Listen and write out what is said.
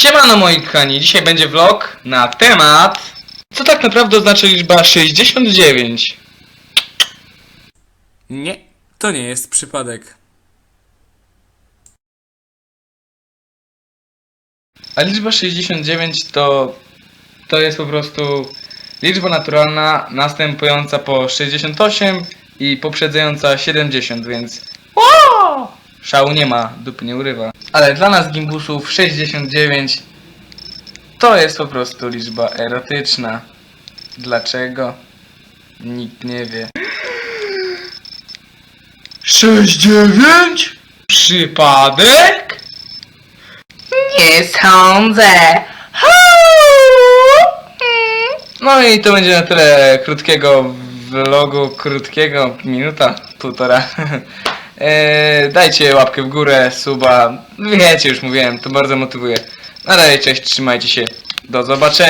Siemano moi kochani, dzisiaj będzie vlog na temat Co tak naprawdę oznacza liczba 69 Nie, to nie jest przypadek. A liczba 69 to to jest po prostu liczba naturalna następująca po 68 i poprzedzająca 70, więc wow! szału nie ma, dupy nie urywa. Ale dla nas gimbusów 69 to jest po prostu liczba erotyczna. Dlaczego? Nikt nie wie. 69? Przypadek? Nie sądzę. No i to będzie na tyle krótkiego vlogu, krótkiego, minuta, półtora. Eee, dajcie łapkę w górę, suba, wiecie już mówiłem, to bardzo motywuje. Na razie, cześć, trzymajcie się, do zobaczenia.